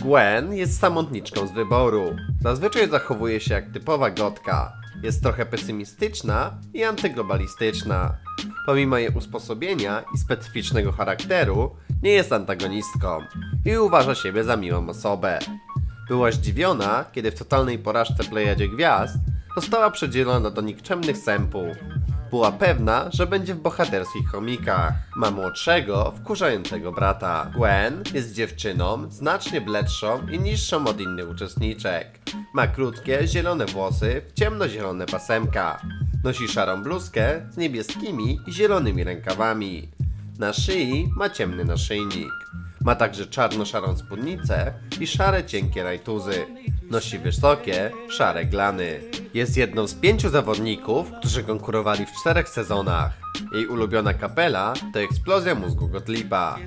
Gwen jest samotniczką z wyboru. Zazwyczaj zachowuje się jak typowa gotka. Jest trochę pesymistyczna i antyglobalistyczna. Pomimo jej usposobienia i specyficznego charakteru, nie jest antagonistką i uważa siebie za miłą osobę. Była zdziwiona, kiedy w totalnej porażce Plejadzie Gwiazd została przedzielona do nikczemnych sępów. Była pewna, że będzie w bohaterskich komikach. Ma młodszego, wkurzającego brata. Gwen jest dziewczyną znacznie bledszą i niższą od innych uczestniczek. Ma krótkie, zielone włosy w ciemnozielone pasemka. Nosi szarą bluzkę z niebieskimi i zielonymi rękawami. Na szyi ma ciemny naszyjnik. Ma także czarno-szarą spódnicę i szare cienkie rajtuzy. Nosi wysokie, szare glany. Jest jedną z pięciu zawodników, którzy konkurowali w czterech sezonach. Jej ulubiona kapela to eksplozja mózgu Gottlieba.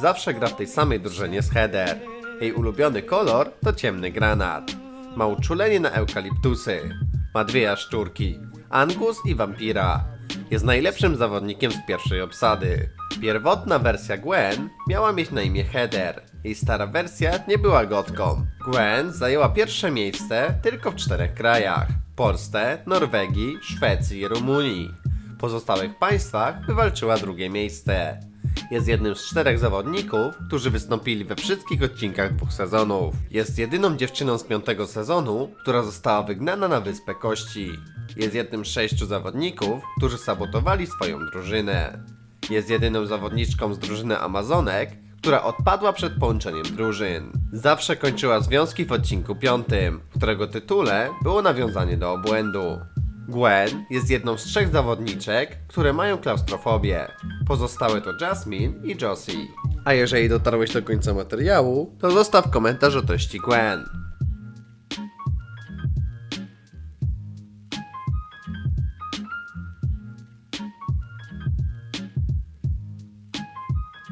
Zawsze gra w tej samej drużynie z Heather. Jej ulubiony kolor to ciemny granat. Ma uczulenie na eukaliptusy. Ma dwie jaszczurki, Angus i Vampira. Jest najlepszym zawodnikiem z pierwszej obsady. Pierwotna wersja Gwen miała mieć na imię Heather. Jej stara wersja nie była gotką. Gwen zajęła pierwsze miejsce tylko w czterech krajach. Polsce, Norwegii, Szwecji i Rumunii. W pozostałych państwach wywalczyła drugie miejsce. Jest jednym z czterech zawodników, którzy wystąpili we wszystkich odcinkach dwóch sezonów. Jest jedyną dziewczyną z piątego sezonu, która została wygnana na Wyspę Kości. Jest jednym z sześciu zawodników, którzy sabotowali swoją drużynę. Jest jedyną zawodniczką z drużyny Amazonek, która odpadła przed połączeniem drużyn. Zawsze kończyła związki w odcinku piątym, w którego tytule było nawiązanie do obłędu. Gwen jest jedną z trzech zawodniczek, które mają klaustrofobię. Pozostałe to Jasmine i Josie. A jeżeli dotarłeś do końca materiału, to zostaw komentarz o treści Gwen.